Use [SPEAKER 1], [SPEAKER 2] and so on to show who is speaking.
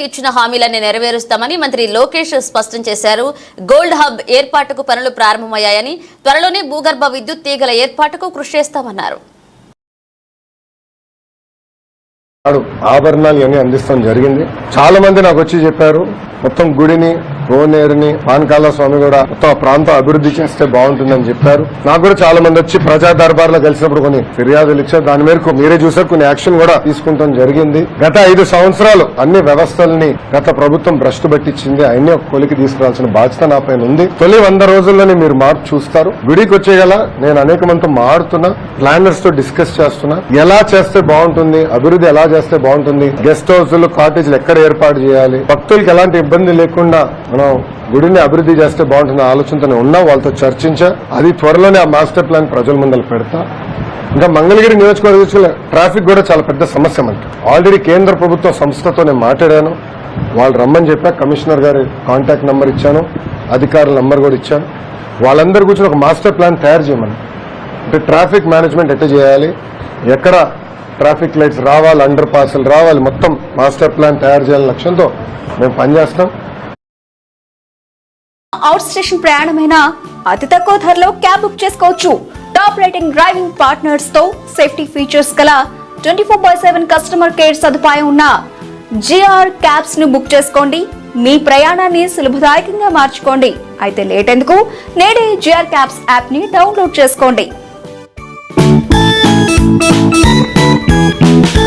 [SPEAKER 1] ప్రజలకు ఇచ్చిన హామీలన్నీ నెరవేరుస్తామని మంత్రి లోకేష్ స్పష్టం చేశారు. గోల్డ్ హబ్ ఏర్పాటుకు పనులు ప్రారంభమయ్యాయని త్వరలోనే భూగర్భ విద్యుత్ తీగల ఏర్పాటుకు కృషి చేస్తామన్నారు.
[SPEAKER 2] ఆభరణాలు ఇవన్నీ అందిస్తాం జరిగింది. చాలా మంది నాకు వచ్చి చెప్పారు మొత్తం గుడిని భువనేరుని పానకాల స్వామి కూడా మొత్తం ప్రాంతం అభివృద్ధి చేస్తే బాగుంటుందని చెప్పారు. నాకు కూడా చాలా మంది వచ్చి ప్రజా దర్బార్లో కలిసినప్పుడు కొన్ని ఫిర్యాదులు ఇచ్చారు. దాని మేరకు మీరే చూసారు కొన్ని యాక్షన్ కూడా తీసుకుంటాం జరిగింది. గత ఐదు సంవత్సరాలు అన్ని వ్యవస్థల్ని గత ప్రభుత్వం భ్రష్టు పట్టించింది. అన్ని ఒక కొలికి తీసుకురావాల్సిన బాధ్యత నా పైన ఉంది. తొలి వంద రోజుల్లోనే మీరు మార్పు చూస్తారు. గుడికి వచ్చేగల నేను అనేక మందితో మాడుతున్నా ప్లానర్స్తో డిస్కస్ చేస్తున్నా. ఎలా చేస్తే బాగుంటుంది అభివృద్ధి ఎలా చేస్తే బాగుంటుంది గెస్ట్ హౌస్లు కాటేజీలు ఎక్కడ ఏర్పాటు చేయాలి భక్తులకు ఎలాంటి ఇబ్బంది లేకుండా మనం గుడిని అభివృద్ధి చేస్తే బాగుంటున్న ఆలోచనతోనే ఉన్నా. వాళ్ళతో చర్చించా. అది త్వరలోనే ఆ మాస్టర్ ప్లాన్ ప్రజల ముందర పెడతా. ఇంకా మంగళగిరి నియోజకవర్గ ట్రాఫిక్ కూడా చాలా పెద్ద సమస్య మనకి. ఆల్రెడీ కేంద్ర ప్రభుత్వ సంస్థతో నేను మాట్లాడాను. వాళ్ళు రమ్మని చెప్పా. కమిషనర్ గారి కాంటాక్ట్ నెంబర్ ఇచ్చాను. అధికారుల నెంబర్ కూడా ఇచ్చాను. వాళ్ళందరి కూర్చొని ఒక మాస్టర్ ప్లాన్ తయారు చేయమని. అంటే ట్రాఫిక్ మేనేజ్మెంట్ ఎట్లా చేయాలి? ఎక్కడ ట్రాఫిక్ లైట్స్ రావాలి? అండర్ పాస్లు రావాలి? మొత్తం మాస్టర్ ప్లాన్ తయారు చేయాలని లక్ష్యంతో మేము పనిచేస్తాం.
[SPEAKER 3] అవుట్ స్టేషన్ ప్రయాణమైన అతి తక్కువ ధరలో క్యాబ్ బుక్ చేసుకోవచ్చు. టాప్ రేటింగ్ డ్రైవింగ్ పార్ట్నర్స్తో సేఫ్టీ ఫీచర్స్ గల twenty four by seven customer care సదుపాయం ఉన్న జిఆర్ క్యాబ్స్ను బుక్ చేసుకోండి. మీ ప్రయాణాన్ని సులభదాయకంగా మార్చుకోండి. అయితే లేట్ ఎందుకు? నేడే జిఆర్ క్యాబ్స్ యాప్ని డౌన్లోడ్ చేసుకోండి.